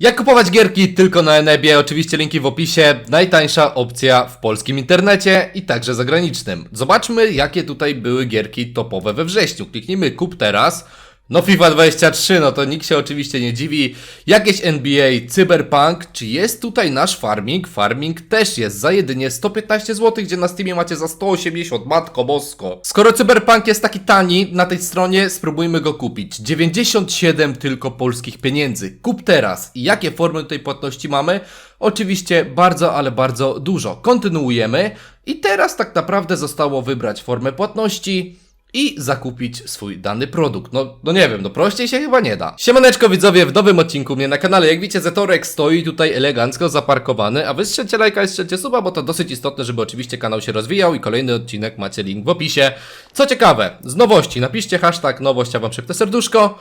Jak kupować gierki tylko na Enebie? Oczywiście linki w opisie. Najtańsza opcja w polskim internecie i także zagranicznym. Zobaczmy, jakie tutaj były gierki topowe we wrześniu. Kliknijmy kup teraz. No FIFA 23, no to nikt się oczywiście nie dziwi. Jakieś NBA, Cyberpunk, czy jest tutaj nasz farming? Farming też jest za jedynie 115 zł, gdzie na Steamie macie za 180, matko bosko. Skoro Cyberpunk jest taki tani na tej stronie, spróbujmy go kupić. 97 tylko polskich pieniędzy. Kup teraz. I jakie formy tutaj płatności mamy? Oczywiście bardzo, ale bardzo dużo. Kontynuujemy. I teraz tak naprawdę zostało wybrać formę płatności i zakupić swój dany produkt. No, no nie wiem, no prościej się chyba nie da. Siemaneczko widzowie, w nowym odcinku mnie na kanale. Jak widzicie, Zetorek stoi tutaj elegancko zaparkowany, a wy strzelcie lajka i strzelcie suba, bo to dosyć istotne, żeby oczywiście kanał się rozwijał i kolejny odcinek macie link w opisie. Co ciekawe, z nowości, napiszcie hashtag nowość, a wam szybkie serduszko.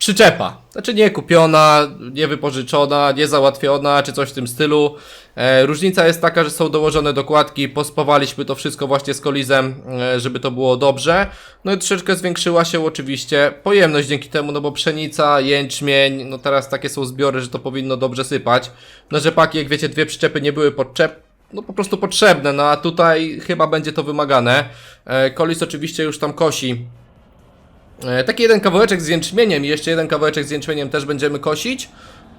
Przyczepa. Znaczy nie kupiona, nie wypożyczona, nie załatwiona, czy coś w tym stylu. E, różnica jest taka, że są dołożone dokładki, pospawaliśmy to wszystko właśnie z kolizem, e, żeby to było dobrze. No i troszeczkę zwiększyła się oczywiście pojemność dzięki temu, no bo pszenica, jęczmień, no teraz takie są zbiory, że to powinno dobrze sypać. Na rzepaki, jak wiecie, dwie przyczepy nie były podczep, no po prostu potrzebne, no a tutaj chyba będzie to wymagane. E, kolis oczywiście już tam kosi Taki jeden kawałeczek z jęczmieniem i jeszcze jeden kawałeczek z jęczmieniem też będziemy kosić.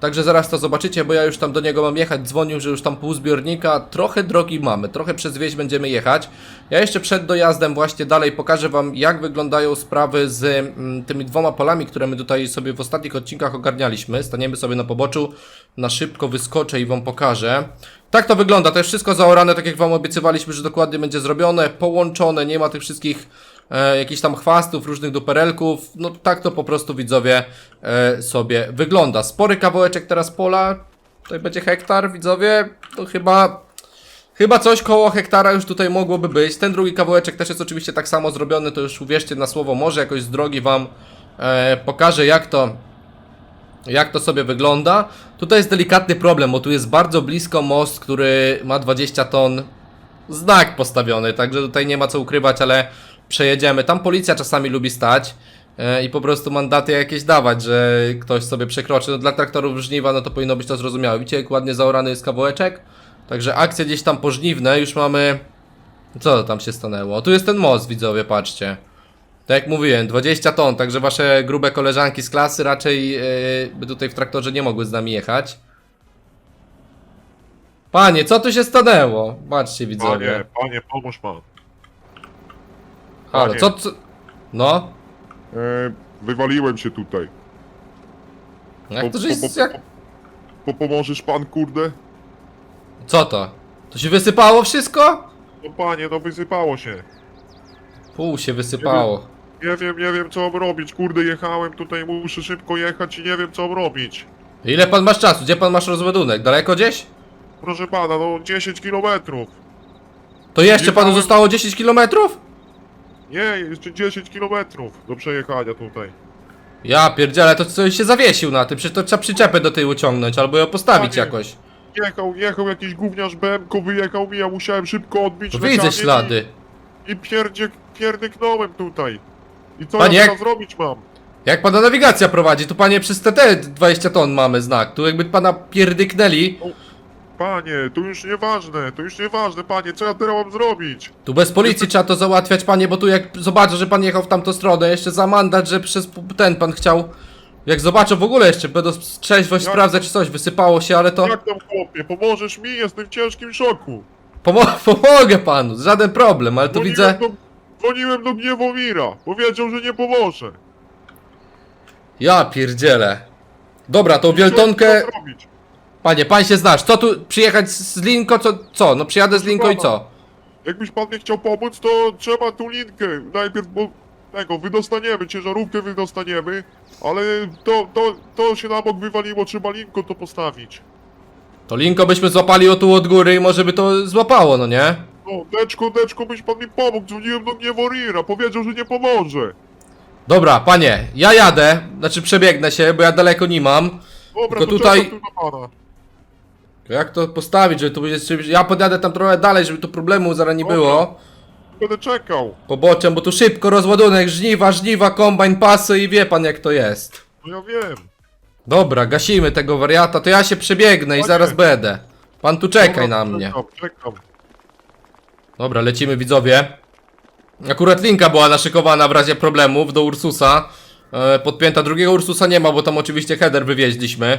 Także zaraz to zobaczycie, bo ja już tam do niego mam jechać. Dzwonił, że już tam pół zbiornika. Trochę drogi mamy, trochę przez wieś będziemy jechać. Ja jeszcze przed dojazdem właśnie dalej pokażę Wam, jak wyglądają sprawy z mm, tymi dwoma polami, które my tutaj sobie w ostatnich odcinkach ogarnialiśmy. Staniemy sobie na poboczu, na szybko wyskoczę i Wam pokażę. Tak to wygląda, to jest wszystko zaorane, tak jak Wam obiecywaliśmy, że dokładnie będzie zrobione, połączone, nie ma tych wszystkich e, jakichś tam chwastów, różnych duperelków. No tak to po prostu widzowie e, sobie wygląda. Spory kawałeczek teraz pola. Tutaj będzie hektar, widzowie. To chyba. Chyba coś koło hektara już tutaj mogłoby być. Ten drugi kawałeczek też jest oczywiście tak samo zrobiony, to już uwierzcie na słowo, może jakoś z drogi wam e, pokażę jak to jak to sobie wygląda. Tutaj jest delikatny problem, bo tu jest bardzo blisko most, który ma 20 ton znak postawiony, także tutaj nie ma co ukrywać, ale przejedziemy. Tam policja czasami lubi stać e, i po prostu mandaty jakieś dawać, że ktoś sobie przekroczy. No dla traktorów żniwa, no to powinno być to zrozumiałe. Widzicie, jak ładnie zaorany jest kawałeczek? Także akcje gdzieś tam pożniwne, już mamy... Co tam się stanęło? Tu jest ten most, widzowie, patrzcie. Tak jak mówiłem, 20 ton, także wasze grube koleżanki z klasy raczej yy, by tutaj w traktorze nie mogły z nami jechać. Panie, co tu się stanęło? Patrzcie, widzowie. Panie, panie, pomóż pan. Halo, panie. co, co? No? E, wywaliłem się tutaj. Jak to Po- żeś, po- po- jak, Po, pomożesz pan, kurde? co to? To się wysypało wszystko? No panie, no wysypało się. Pół się wysypało. Nie wiem, nie wiem co mam robić, kurde jechałem tutaj, muszę szybko jechać i nie wiem co mam robić. Ile pan masz czasu? Gdzie pan masz rozładunek? Daleko gdzieś? Proszę pana, no 10 kilometrów. To jeszcze panu zostało 10 kilometrów? Nie, jeszcze 10 kilometrów do przejechania tutaj. Ja pierdzielę, to coś się zawiesił na tym, przecież to trzeba przyczepę do tyłu ciągnąć, albo ją postawić Panie, jakoś. Jechał, jechał jakiś gówniarz BMK, wyjechał mi, ja musiałem szybko odbić To lecianie widzę ślady. I, i pierdzie, pierdyknąłem tutaj. I co Panie, ja jak- teraz zrobić mam? Jak pana nawigacja prowadzi, tu panie przez TT 20 ton mamy znak. Tu jakby pana pierdyknęli, Panie, to już nieważne, to już nieważne, panie, co ja teraz mam zrobić? tu bez policji trzeba to załatwiać, panie, bo tu jak zobaczę, że pan jechał w tamtą stronę, jeszcze za mandat, że przez ten pan chciał. Jak zobaczę w ogóle jeszcze, będą trzeźwość Jak- sprawdzać czy coś, wysypało się, ale to. Jak tam chłopie, pomożesz mi? Jestem w ciężkim szoku. Pomo pomogę panu, żaden problem, ale tu widzę. Do, dzwoniłem do Gniewomira, powiedział, że nie pomoże. Ja pierdzielę. Dobra, tą Co wieltonkę. mam zrobić? Panie, pan się znasz. Co tu przyjechać z Linko? Co? Co? No przyjadę z Linko i co? Jakbyś pan nie chciał pomóc, to trzeba tu linkę. Najpierw, bo tego, wydostaniemy, ciężarówkę wydostaniemy, ale to, to, to się na bok wywaliło, trzeba linką to postawić. To Linko byśmy złapali o tu od góry i może by to złapało, no nie? No, deczko, deczko, byś pan mi pomógł, dzwoniłem do Gniewomira, powiedział, że nie pomoże. Dobra, panie, ja jadę, znaczy przebiegnę się, bo ja daleko nie mam. Dobra, Tylko to tutaj- czekam tu na pana. Jak to postawić, żeby tu będzie... Ja podjadę tam trochę dalej, żeby tu problemu zaraz nie było. Będę czekał. Poboczem, bo tu szybko rozładunek, żniwa, żniwa, kombajn, pasy i wie pan jak to jest. No ja wiem. Dobra, gasimy tego wariata, to ja się przebiegnę i Chodźcie. zaraz będę. Pan tu czekaj Dobra, na mnie. Czekam, czekam. Dobra, lecimy widzowie. Akurat linka była naszykowana w razie problemów do Ursusa. E, podpięta drugiego Ursusa nie ma, bo tam oczywiście header wywieźliśmy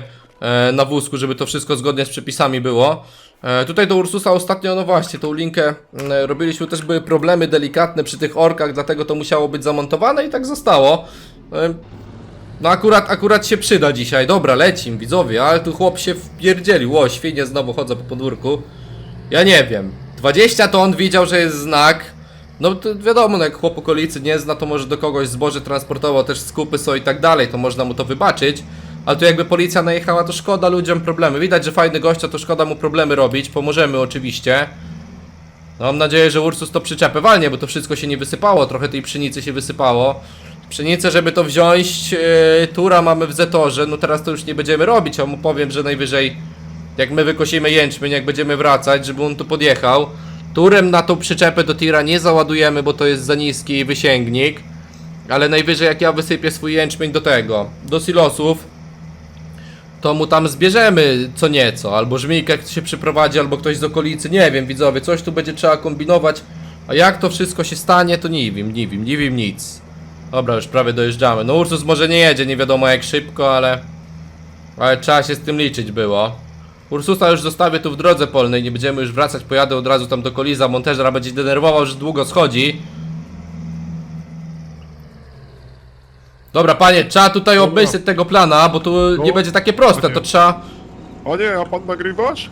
na wózku, żeby to wszystko zgodnie z przepisami było. E, tutaj do Ursusa ostatnio, no właśnie, tą linkę e, robiliśmy, też były problemy delikatne przy tych orkach, dlatego to musiało być zamontowane i tak zostało. E, no akurat, akurat się przyda dzisiaj. Dobra, lecim, widzowie, ale tu chłop się wpierdzielił. O, świnie znowu chodzą po podwórku. Ja nie wiem. 20 ton widział, że jest znak. No to wiadomo, no jak chłop okolicy nie zna, to może do kogoś zboże transportował, też skupy są i tak dalej, to można mu to wybaczyć. Ale tu jakby policja najechała, to szkoda ludziom problemy. Widać, że fajny gościa, to szkoda mu problemy robić. Pomożemy oczywiście. No, mam nadzieję, że Ursus to przyczepę walnie, bo to wszystko się nie wysypało, trochę tej pszenicy się wysypało. Pszenicę, żeby to wziąć, yy, tura mamy w Zetorze, no teraz to już nie będziemy robić, a mu powiem, że najwyżej jak my wykosimy jęczmień, jak będziemy wracać, żeby on tu podjechał. Turem na tą przyczepę do tira nie załadujemy, bo to jest za niski wysięgnik. Ale najwyżej jak ja wysypię swój jęczmień do tego, do silosów, to mu tam zbierzemy co nieco. Albo żmijek jak się przyprowadzi, albo ktoś z okolicy, nie wiem widzowie, coś tu będzie trzeba kombinować. A jak to wszystko się stanie, to nie wiem, nie wiem, nie wiem nic. Dobra, już prawie dojeżdżamy. No Ursus może nie jedzie, nie wiadomo jak szybko, ale... Ale trzeba się z tym liczyć było. Ursusa już zostawię tu w drodze polnej, nie będziemy już wracać, pojadę od razu tam do Koliza, monteżera będzie denerwował, że długo schodzi. Dobra, panie, trzeba tutaj Dobra. obmyśleć tego plana, bo tu nie No. będzie takie proste, to trzeba... A nie, a pan nagrywasz?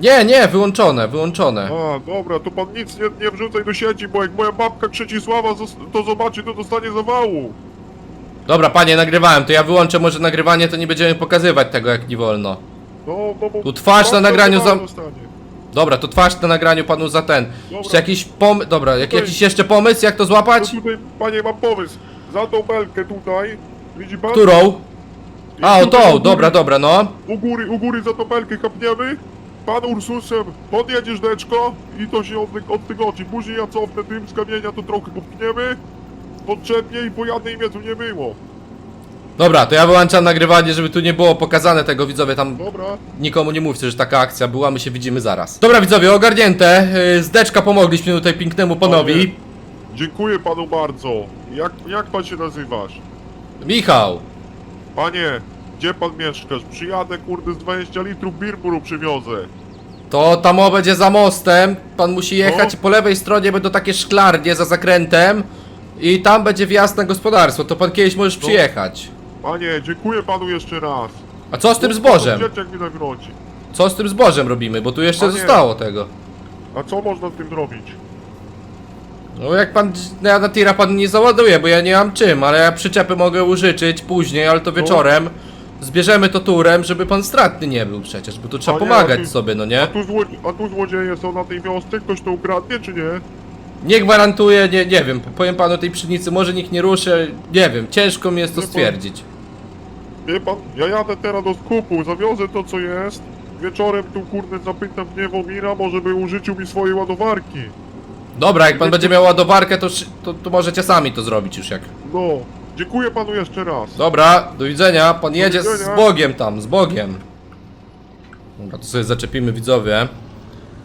Nie, nie, wyłączone, wyłączone. A, dobra, to pan nic nie, nie wrzucaj do sieci, bo jak moja babka Krzeczisława zos- to zobaczy, to dostanie zawału. Dobra, panie, nagrywałem, to ja wyłączę może nagrywanie, to nie będziemy pokazywać tego jak nie wolno. No, no bo... Tu twarz na babka nagraniu zawału za- dostanie. Dobra, to twarz na nagraniu panu za ten. Jeszcze Dobra. jakiś pom... Dobra, jak, Tutaj- jakiś jeszcze pomysł, jak to No złapać? tutaj, panie, mam pomysł. Za tą belkę tutaj, widzi pan? Którą? I A, o tutaj tą, góry- dobra, dobra, no. U góry, u góry za tą belkę kapniemy. Pan Ursusem podjedziesz deczko i to się od, od tygodni. Później ja cofnę tym z kamienia, to trochę popchniemy. Podczepnie i pojadę i mnie tu nie było. Dobra, to ja wyłączam nagrywanie, żeby tu nie było pokazane tego, widzowie, tam Dobra? nikomu nie mówcie, że taka akcja była, my się widzimy zaraz. Dobra, widzowie, ogarnięte, yy, z deczka pomogliśmy tutaj pięknemu panowi. Dziękuję panu bardzo. Jak, jak pan się nazywasz? Michał, Panie, gdzie pan mieszkasz? Przyjadę, kurde, z 20 litrów birburu przywiozę. to tam o będzie za mostem, pan musi jechać, No. po lewej stronie będą takie szklarnie za zakrętem i tam będzie wjazd na gospodarstwo, to pan kiedyś możesz No. przyjechać. Panie, dziękuję panu jeszcze raz. A co z tym zbożem? Dzieciak mi. Co z tym zbożem robimy, bo tu jeszcze Panie. zostało tego. A co można z tym zrobić? No jak pan, ja na tira pan nie załaduje, bo ja nie mam czym, ale ja przyczepy mogę użyczyć później, ale to wieczorem. Zbierzemy to turem, żeby pan stratny nie był przecież, bo tu trzeba Panie, pomagać sobie, no nie? A tu, a tu złodzieje są na tej wiosce? Ktoś to ukradnie, czy nie? Nie gwarantuję, nie, nie wiem, powiem panu tej pszenicy, może nikt nie ruszy, nie wiem, ciężko mi jest to Nie, stwierdzić. Wie pan, ja jadę teraz do skupu, zawiozę to co jest. Wieczorem tu kurde zapytam Niewomira, może by użyczył mi swojej ładowarki. Dobra, jak pan będzie miał ładowarkę, to, to, to możecie sami to zrobić już jak. No, dziękuję panu jeszcze raz. Dobra, do widzenia, pan jedzie z widzenia. Bogiem tam, z Bogiem. Dobra, to sobie zaczepimy widzowie.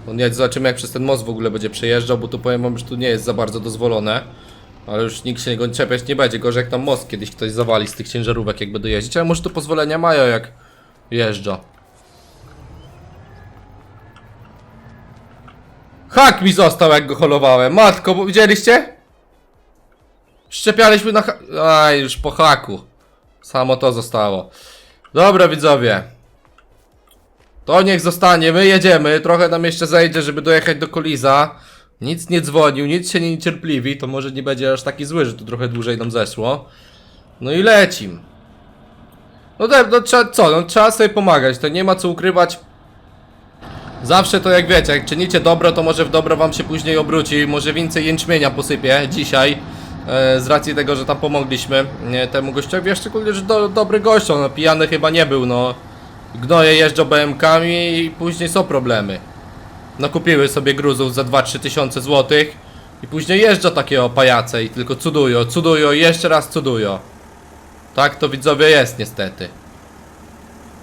On jedzie, zobaczymy jak przez ten most w ogóle będzie przejeżdżał, bo tu powiem wam, że tu nie jest za bardzo dozwolone. Ale już nikt się go czepiać nie będzie, gorzej jak tam most kiedyś ktoś zawali z tych ciężarówek jak będą jeździć, ale może tu pozwolenia mają jak jeżdżą. Hak mi został jak go holowałem, matko, widzieliście? Szczepialiśmy na ha... Aj, już po haku. Samo to zostało. Dobra widzowie. To niech zostanie, my jedziemy. Trochę nam jeszcze zejdzie, żeby dojechać do Koliza. Nic nie dzwonił, nic się nie niecierpliwi. To może nie będzie aż taki zły, że tu trochę dłużej nam zeszło. No i lecim. No tak, no trzeba, co, no trzeba sobie pomagać, to nie ma co ukrywać. Zawsze to jak wiecie, jak czynicie dobro, to może w dobro wam się później obróci, może więcej jęczmienia posypie dzisiaj. E, z racji tego, że tam pomogliśmy temu gościowi, a szczególnie, że do, dobry gość, on no, pijany chyba nie był, no. Gnoje jeżdżą BMKami i później są problemy. Nakupiły sobie gruzów za 2-3 tysiące złotych i później jeżdżą takie o pajace i tylko cudują, cudują i jeszcze raz cudują. Tak to widzowie jest niestety.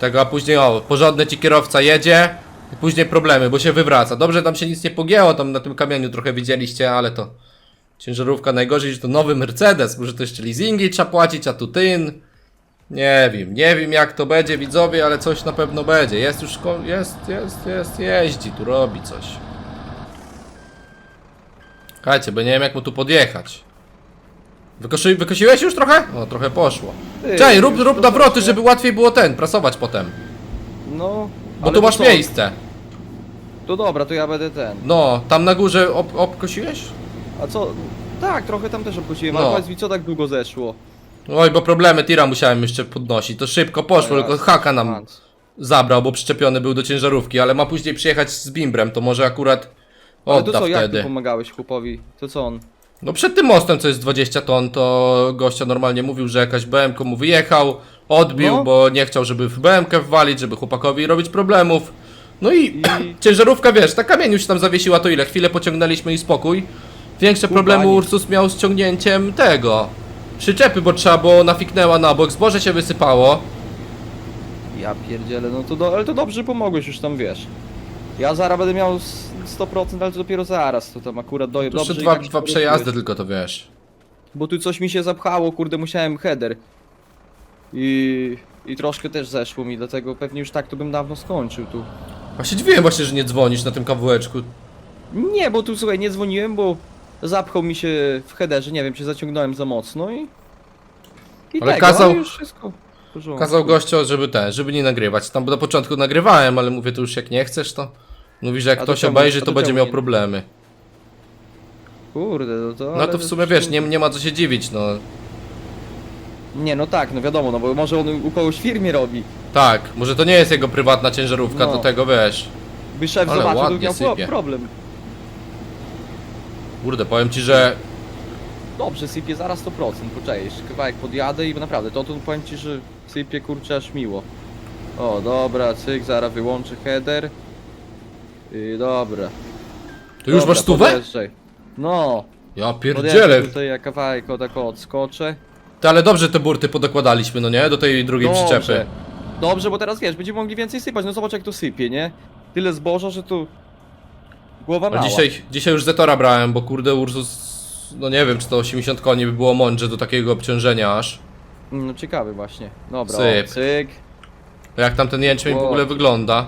Tego, a później o, porządny ci kierowca jedzie później problemy, bo się wywraca. Dobrze, tam się nic nie pogięło, tam na tym kamieniu trochę widzieliście, ale to ciężarówka najgorzej, że to nowy Mercedes, może to jeszcze leasingi trzeba płacić, a tu tyn. Nie wiem, nie wiem jak to będzie widzowie, ale coś na pewno będzie. Jest już, jest, jest, jest, jeździ, tu robi coś. Słuchajcie, bo nie wiem jak mu tu podjechać. Wykosi, wykosiłeś już trochę? O, trochę poszło. Czekaj, rób, rób nawroty, żeby łatwiej było ten, prasować potem. No. Bo ale tu to masz co? miejsce. To dobra, to ja będę ten. No, tam na górze ob, obkosiłeś? A co? Tak, trochę tam też obkosiłem, No. ale powiedz mi, co tak długo zeszło? Oj, bo problemy tira musiałem jeszcze podnosić. To szybko poszło, No tylko haka nam Hans. zabrał, bo przyczepiony był do ciężarówki, ale ma później przyjechać z bimbrem, to może akurat Ale to odda co, jak wtedy. ty pomagałeś chłopowi? To co on? No przed tym mostem, co jest 20 ton, to gościa normalnie mówił, że jakaś BMK mu wyjechał, odbił, No. bo nie chciał, żeby w BMK wwalić, żeby chłopakowi robić problemów. No i, I- ciężarówka, wiesz, ta kamieniu się tam zawiesiła, to ile? Chwilę pociągnęliśmy i spokój. Większe problemy Ursus miał z ciągnięciem tego. Przyczepy, bo trzeba było, nafiknęła na bok, zboże się wysypało. Ja pierdzielę, no to do, ale to dobrze pomogłeś już tam, wiesz. Ja zaraz będę miał s- 100%, ale to dopiero zaraz, to tam akurat do, Tu dobrze jeszcze dwa, tak dwa przejazdy tylko to wiesz. Bo tu coś mi się zapchało, kurde, musiałem header. I, I troszkę też zeszło mi, dlatego pewnie już tak to bym dawno skończył tu. Właśnie dziwiłem właśnie, że nie dzwonisz na tym kawałeczku. Nie, bo tu słuchaj, nie dzwoniłem, bo zapchał mi się w headerze, nie wiem, czy zaciągnąłem za mocno i... I Ale tego, kazał- ale już wszystko w porządku. Kazał gościo, żeby ten, żeby nie nagrywać. Tam na początku nagrywałem, ale mówię, to już jak nie chcesz, to... Mówi, że jak A to ktoś czemu- obejrzy, a to to będzie czemu miał nie? problemy. Kurde, no to... No ale to w sumie wiesz, nie, nie ma co się dziwić, no. Nie, no tak, no wiadomo, no bo może on u kogoś w firmie robi. Tak, może to nie jest jego prywatna ciężarówka, No. do tego wiesz. By szef Ale zobaczył, to ładnie miał pro- sypie. problem. Kurde, powiem ci, że Dobrze, sypie zaraz 100%, poczekaj, jeszcze kawałek podjadę i naprawdę, to tu powiem ci, że sypie kurczę aż miło. O, dobra, cyk, zaraz wyłączę header. I dobra. tu już dobra, masz stówę? podjeżdżaj. No, Ja podjeżdżę pierdzielę. tutaj ja kawałek o tak odskoczę. Ty, ale dobrze te burty podokładaliśmy, no nie? Do tej drugiej przyczepy. Dobrze. Bo teraz wiesz, będziemy mogli więcej sypać, no zobacz jak to sypie, nie? Tyle zboża, że tu... Głowa A mała. dzisiaj, dzisiaj już Zetora brałem, bo kurde Ursus... No nie wiem, czy to 80 koni by było mądrze do takiego obciążenia aż. No ciekawy właśnie. Dobra, Syp. cyk. Jak tam ten jęczmień w Wow. ogóle wygląda.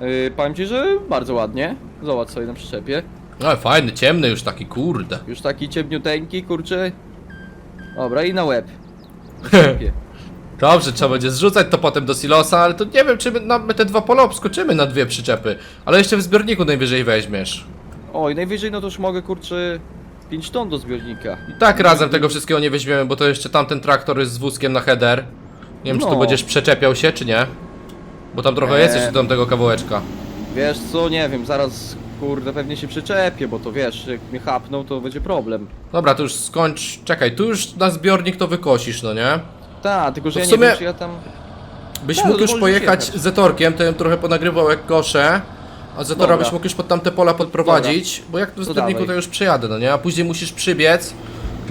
Yy, powiem ci, że bardzo ładnie. Zobacz sobie na przyczepie. No fajny, ciemny już taki, kurde. Już taki ciemniuteńki, kurczę. Dobra, i na łeb. Dobrze, trzeba będzie zrzucać to potem do silosa, ale to nie wiem, czy my, na, my te dwa pola obskoczymy na dwie przyczepy. Ale jeszcze w zbiorniku najwyżej weźmiesz. Oj, najwyżej no to już mogę, kurczę, 5 ton do zbiornika. I tak razem tego wszystkiego nie weźmiemy, bo to jeszcze tamten traktor jest z wózkiem na header. Nie wiem, czy tu No. będziesz przeczepiał się, czy nie. Bo tam trochę Eee. jest jeszcze tam tego kawałeczka. Wiesz co, nie wiem, zaraz, kurde, pewnie się przyczepię, bo to wiesz, jak mnie chapną, to będzie problem. Dobra, to już skończ. Czekaj, tu już na zbiornik to wykosisz, no nie? Tak, tylko że To ja nie sumie- wiem, czy ja tam... Byś Tak, mógł już możesz pojechać jechać. Zetorkiem, to ja bym trochę ponagrywał jak koszę. A Zetora Dobra. byś mógł już pod tamte pola podprowadzić, bo jak tu w To zbiorniku to dawaj. już przejadę, no nie? A później musisz przybiec,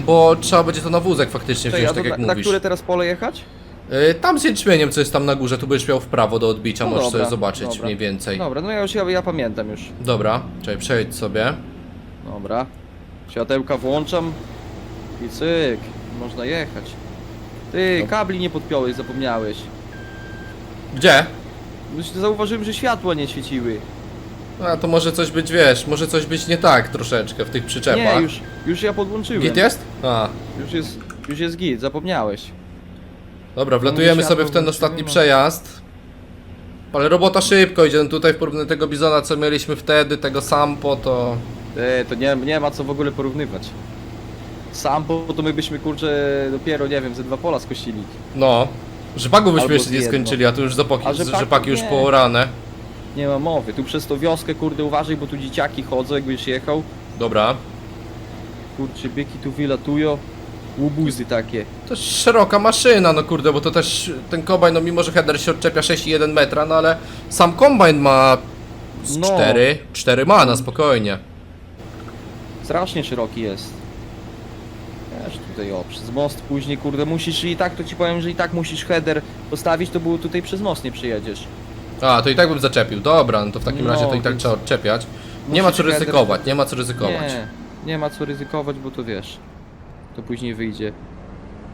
bo trzeba będzie to na wózek faktycznie Czekaj, wziąć, a to tak jak na, na mówisz. które teraz pole jechać? Y, Tam z jęczmieniem, co jest tam na górze, tu będziesz miał w prawo do odbicia, No możesz dobra, sobie zobaczyć dobra. mniej więcej. Dobra, no ja już, ja, ja pamiętam już. Dobra, czekaj, przejdź sobie. Dobra. Światełka włączam i cyk, można jechać. Ty, No. kabli nie podpiąłeś, zapomniałeś. Gdzie? Już Zauważyłem, że światła nie świeciły. A to może coś być, wiesz, może coś być nie tak troszeczkę w tych przyczepach. Nie, już, już ja podłączyłem. Git jest? A, Już jest, już jest git, zapomniałeś. Dobra, wlatujemy sobie w ten ostatni przejazd. Ale robota szybko idzie, no tutaj w porównaniu do tego bizona, co mieliśmy wtedy, tego sampo, to... Ty, to nie, nie ma co w ogóle porównywać. Sam, bo to my byśmy kurczę dopiero, nie wiem, ze dwa pola skosili. No. Rzepaku byśmy Albo jeszcze nie jedno. skończyli, a tu już zapoki, A rzepaku rzepaki już nie. poorane. Nie ma mowy. Tu przez tą wioskę, kurde, uważaj, bo tu dzieciaki chodzą, jakbyś jechał. Dobra. Kurczę, byki tu wylatują. Łubuzy takie. To jest szeroka maszyna, no kurde, bo to też ten kombajn, no mimo że header się odczepia 6,1 metra, no ale sam kombajn ma z No. 4, 4 ma na spokojnie. Strasznie szeroki jest. Wiesz, tutaj o, przez most później, kurde, musisz i tak, to ci powiem, że i tak musisz header postawić, to było tutaj przez most nie przyjedziesz. A, to i tak bym zaczepił. Dobra, no to w takim No, razie to i tak więc- trzeba odczepiać. Nie ma co header- ryzykować, nie ma co ryzykować. Nie, nie ma co ryzykować, bo to wiesz, to później wyjdzie.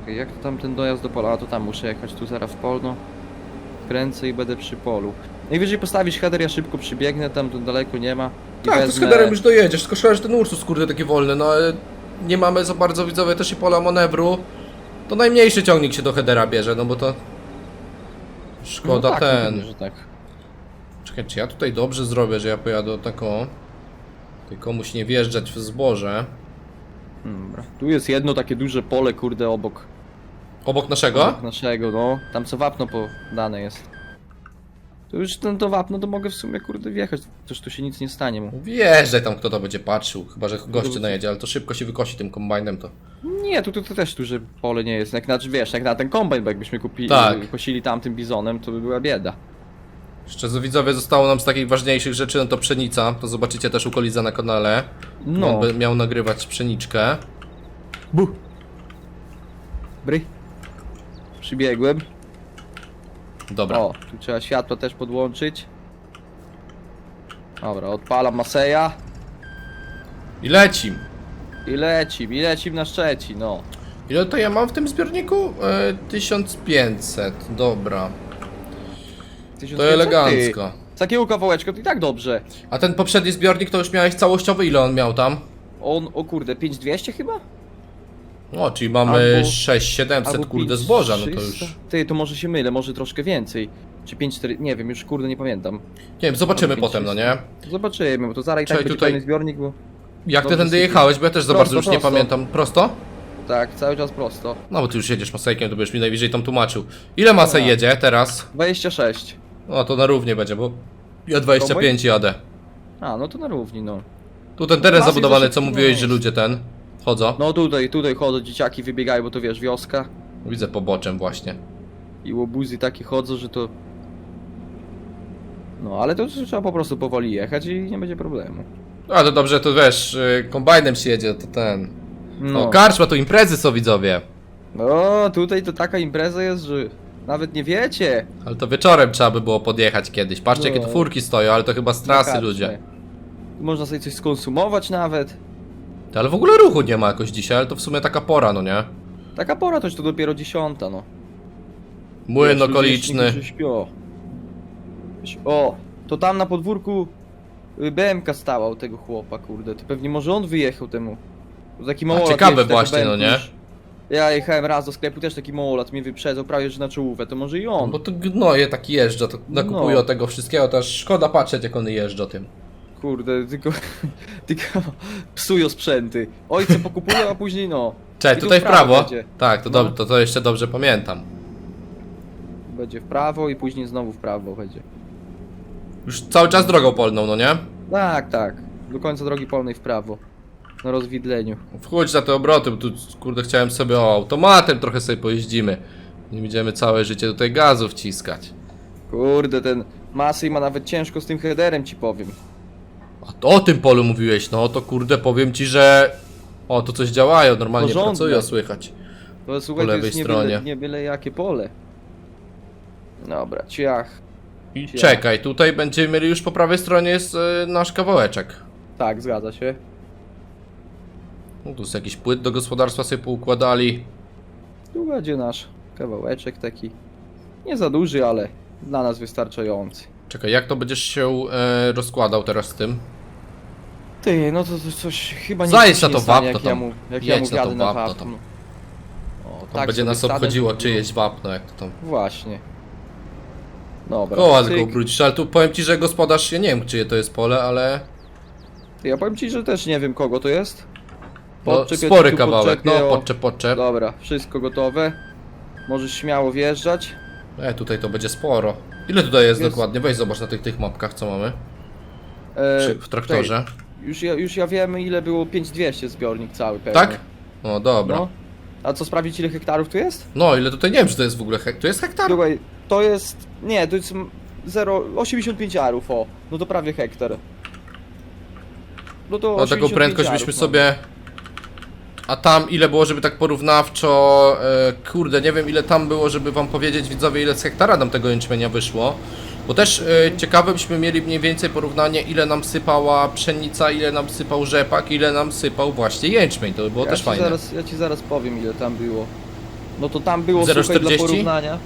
Okej, Jak tam ten dojazd do pola? A to tam muszę jechać tu zaraz w polno. Kręcę i będę przy polu. Najwyżej postawisz header, ja szybko przybiegnę, tam tu daleko nie ma. i Tak, to z wezmę- headerem już dojedziesz, tylko szkoda, że ten Ursus kurde taki wolny, no ale nie mamy za bardzo widzowie też i pola manewru. To najmniejszy ciągnik się do headera bierze, no bo to... Szkoda no tak, ten... pewnie, że tak. Czekaj, czy ja tutaj dobrze zrobię, że ja pojadę taką... Tylko komuś nie wjeżdżać w zboże. Dobra. Tu jest jedno takie duże pole, kurde, obok, Obok naszego? obok naszego, no. Tam co wapno podane jest. To już ten to wapno, to mogę w sumie, kurde, wjechać. Też tu się nic nie stanie mu. Wjeżdżaj tam, kto to będzie patrzył. Chyba, że goście najedzie, ale to szybko się wykosi tym kombajnem to. Nie, tu, tu, tu też duże pole nie jest. Jak na, wiesz, jak na ten kombajn, bo jakbyśmy kupili, Tak. kosili tamtym bizonem, to by była bieda. Jeszcze z widzowie zostało nam z takich ważniejszych rzeczy, no to pszenica. To zobaczycie też u na kanale. No. On by miał nagrywać pszeniczkę. Bu. Bry. Przybiegłem. Dobra. O, tu trzeba światło też podłączyć. Dobra, odpalam Maseja. I lecim. I lecim, i lecim na Szczecin, no. Ile to ja mam w tym zbiorniku? E, 1500. Dobra. 1500 To elegancko. Z takiego kawałeczka to i tak dobrze. A ten poprzedni zbiornik to już miałeś całościowy? Ile on miał tam? On, o kurde, 5200 chyba? O, czyli mamy Albo- 6700 Albo kurde 5 zboża, no to 300? już. Ty, to może się mylę, może troszkę więcej. Czy 54, nie wiem, już kurde nie pamiętam. Nie wiem, zobaczymy Albo potem, no 500. nie? Zobaczymy, bo to zaraz i tak Czekaj, będzie tutaj- zbiornik, bo... Jak ty Dobrze, tędy jechałeś, bo ja też za Prosto, bardzo już nie prosto. pamiętam. Prosto? Tak, cały czas prosto. No bo ty już jedziesz masejkiem, to będziesz mi najwyżej tam tłumaczył. Ile masej Dobra. jedzie teraz? 26. No to na równie będzie, bo ja 25 jadę. A, no to na równi, no. Tu ten teren zabudowany, dosyć co mówiłeś, że ludzie ten chodzą. No tutaj, tutaj chodzą dzieciaki, wybiegają, bo to wiesz, wioska. Widzę poboczem właśnie. I łobuzy takie chodzą, że to... No, ale to trzeba po prostu powoli jechać i nie będzie problemu. A to dobrze, to wiesz, y, kombajnem się jedzie, to ten. No, karczma, tu imprezy są widzowie. no tutaj to taka impreza jest, że nawet nie wiecie. Ale to wieczorem trzeba by było podjechać kiedyś. Patrzcie, No. jakie tu furki stoją, ale to chyba z trasy Na karczmie. ludzie. Można sobie coś skonsumować nawet. Ty, Ale w ogóle ruchu nie ma jakoś dzisiaj, ale to w sumie taka pora, no nie? Taka pora to już to dopiero dziesiąta, no. Młyn Wiesz, ludzie jeszcze okoliczny. niektórzy śpią. O, to tam na podwórku y, BMK stała u tego chłopa, kurde. To pewnie może on wyjechał temu. To taki małolat ciekawe taka właśnie, no BMK nie? już. Ja jechałem raz do sklepu, też taki małolat mnie wyprzedzał prawie że na czołówę, to może i on. Bo to gnoje tak jeżdżą, to nakupują No. tego wszystkiego, to aż szkoda patrzeć jak one jeżdżą tym. Kurde, tylko, tylko psują sprzęty. Ojce pokupują, a później no. Tu tutaj w prawo będzie. Tak, to, No. to, to jeszcze dobrze pamiętam. Będzie w prawo i później znowu w prawo będzie. Już cały czas drogą polną, no nie? Tak, tak. Do końca drogi polnej w prawo. Na rozwidleniu. Wchódź na te obroty, bo tu kurde chciałem sobie o automatem trochę sobie pojeździmy. Nie będziemy całe życie tutaj gazu wciskać. Kurde, ten Masy ma nawet ciężko z tym headerem ci powiem. A to o tym polu mówiłeś, no to kurde powiem ci, że... O, tu coś działają, normalnie Porządne. pracują, słychać. To słuchaj, Po to lewej jest nie stronie. byle, nie byle jakie pole. Dobra, ciach. I Ja. czekaj, tutaj będziemy mieli już po prawej stronie jest e, nasz kawałeczek. Tak, zgadza się. No, tu jest jakiś płyt do gospodarstwa sobie poukładali. Tu będzie nasz kawałeczek taki. Nie za duży, ale dla nas wystarczający. Czekaj, jak to będziesz się e, rozkładał teraz z tym? Ty, no to, to coś chyba nie Zajedź na to wapno jak ja tam. mu, jak ja mu na to wjadę na wapno wapno. tam. O, Tam tak będzie sobie nas obchodziło żeby czyjeś wapno, jak to tam. Właśnie. Dobra. Koła cyk. tylko ubrudzisz, ale tu powiem ci, że gospodarz, ja nie wiem czyje to jest pole, ale... Ty, Ja powiem ci, że też nie wiem kogo to jest. No, Podczepię spory tu, kawałek, no o. podczep, podczep. Dobra, wszystko gotowe. Możesz śmiało wjeżdżać. E, tutaj to będzie sporo. Ile tutaj jest, Jest. dokładnie? Weź zobacz na tych, tych mapkach, co mamy E, Przy, w traktorze. Już, ja, już ja wiem ile było 5200 zbiornik cały pewnie. Tak? O, dobra. No. A co sprawdzić ile hektarów tu jest? No, ile tutaj, nie wiem, czy to jest w ogóle hek... To jest hektar? Słuchaj, to jest... Nie, to jest m- 0,85 arów, o. No to prawie hektar. No to No taką 85 prędkość arów byśmy mamy. sobie... A tam ile było, żeby tak porównawczo, e, kurde, nie wiem ile tam było, żeby wam powiedzieć widzowie ile z hektara nam tego jęczmienia wyszło. Bo też e, ciekawe byśmy mieli mniej więcej porównanie ile nam sypała pszenica, ile nam sypał rzepak, ile nam sypał właśnie jęczmień, to by było ja też ci fajne. Zaraz, ja ci zaraz powiem ile tam było. No to tam było słuchaj, 0,40? dla porównania.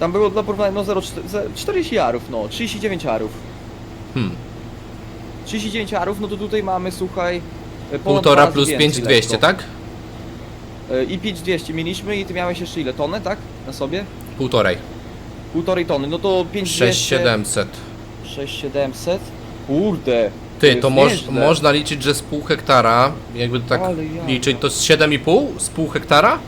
Tam było dla porównania no 0,4 40 arów, no 39 arów. Hmm. 39 arów, no to tutaj mamy słuchaj. Ponad Półtora dwa razy plus więcej 5200, lekko. tak? E, I 5200 mieliśmy i ty miałeś jeszcze ile tonę, tak? Na sobie? Półtorej. Półtorej tony, no to 5200. 6700. 6700. Kurde. Ty, jest to moż, nieźle. można liczyć, że z pół hektara, jakby tak Ale ja. liczyć, to z 7,5 z pół hektara?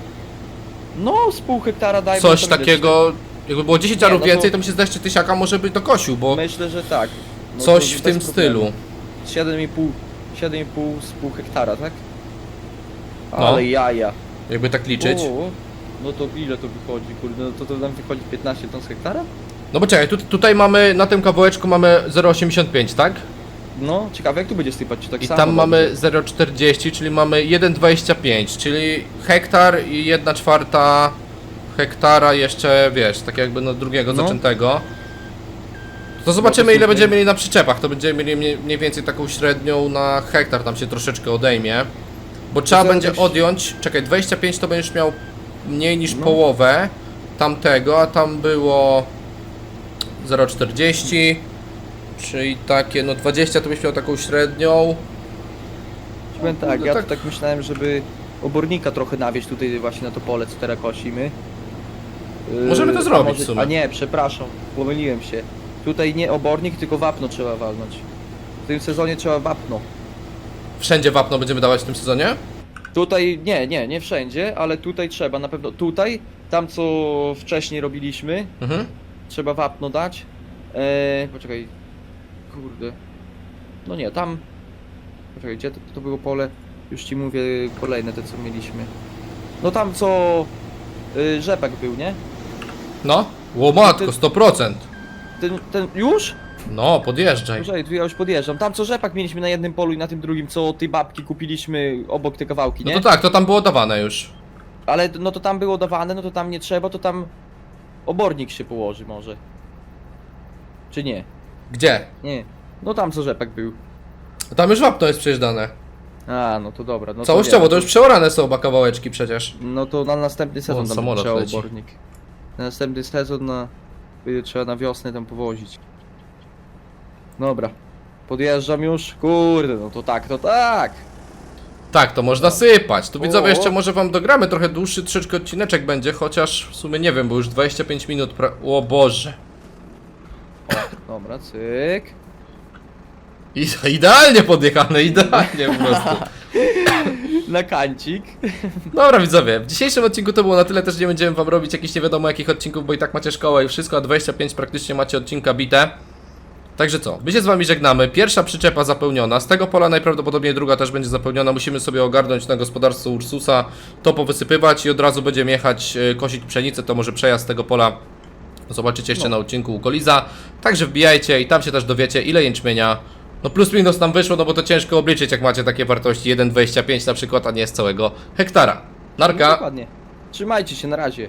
No, z pół hektara dajmy. Coś ile? takiego, jakby było 10 Nie, arów no to- więcej, to mi się zdaje, że tysiaka może by dokosił, bo Myślę, że tak. No coś w bez tym problemu. stylu. 7,5 7,5 z pół hektara, tak? No. Ale jaja. Jakby tak liczyć. O, no to ile to wychodzi, kurde? No to, to nam wychodzi 15 ton z hektara? No bo czekaj, tu, tutaj mamy, na tym kawałeczku mamy 0,85, tak? No, ciekawe jak tu będzie sypać, czy tak I samo tam mamy dobrze? 0,40, czyli mamy 1,25, czyli hektar i 1 czwarta hektara jeszcze, wiesz, tak jakby no drugiego No. zaczętego. To zobaczymy ile będziemy mieli na przyczepach, to będziemy mieli mniej, mniej więcej taką średnią na hektar, tam się troszeczkę odejmie. Bo trzeba będzie odjąć, czekaj, 25 to będziesz miał mniej niż No. połowę tamtego, a tam było 0,40, czyli takie, no 20 to byś miał taką średnią. Powiem tak, No ja tak. tu tak myślałem, żeby obornika trochę nawieźć tutaj właśnie na to pole, co teraz kosimy. Yy, Możemy to a zrobić w sumie. A nie, przepraszam, pomyliłem się. Tutaj nie obornik, tylko wapno trzeba walnąć. W tym sezonie trzeba wapno. Wszędzie wapno będziemy dawać w tym sezonie? Tutaj, nie, nie, nie wszędzie, ale tutaj trzeba na pewno. Tutaj, tam co wcześniej robiliśmy, Mhm. trzeba wapno dać. Eee, poczekaj, kurde. No nie, tam. Poczekaj, gdzie to, to było pole? Już ci mówię kolejne te co mieliśmy. No tam co y, rzepak był, nie? No. Łomatko, Ty- 100%. Ten, ten już? No, podjeżdżaj. Poczekaj, tu ja już podjeżdżam. Tam co rzepak mieliśmy na jednym polu i na tym drugim, co tej babki kupiliśmy obok te kawałki, No nie? to tak, to tam było dawane już. Ale no to tam było dawane, no to tam nie trzeba, to tam obornik się położy może. Czy nie? Gdzie? Nie. No tam co rzepak był. Tam już wapno jest przecież dane. A, no to dobra. No Całościowo, to już przeorane są oba kawałeczki przecież. No to na następny sezon tam samolot trzeba leci. obornik. Na następny sezon na... będzie trzeba na wiosnę tam powozić. Dobra. Podjeżdżam już? Kurde, no to tak, to tak. Tak, to można sypać. Tu widzowie jeszcze może wam dogramy trochę dłuższy troszeczkę odcineczek będzie, chociaż w sumie nie wiem, bo już 25 minut pra... O Boże. Dobra, cyk. I, idealnie podjechane, idealnie po prostu. Na kancik. Dobra widzowie, w dzisiejszym odcinku to było na tyle, też nie będziemy wam robić jakichś nie wiadomo jakich odcinków, bo i tak macie szkołę i wszystko, a 25 praktycznie macie odcinka bite. Także co, my się z wami żegnamy, pierwsza przyczepa zapełniona, z tego pola najprawdopodobniej druga też będzie zapełniona, musimy sobie ogarnąć na gospodarstwo Ursusa, to powysypywać i od razu będziemy jechać e, kosić pszenicę, to może przejazd z tego pola zobaczycie jeszcze No. na odcinku u Koliza, także wbijajcie i tam się też dowiecie ile jęczmienia, no plus minus nam wyszło, no bo to ciężko obliczyć jak macie takie wartości 1,25 na przykład, a nie z całego hektara. No, Narka! dokładnie. Trzymajcie się, na razie.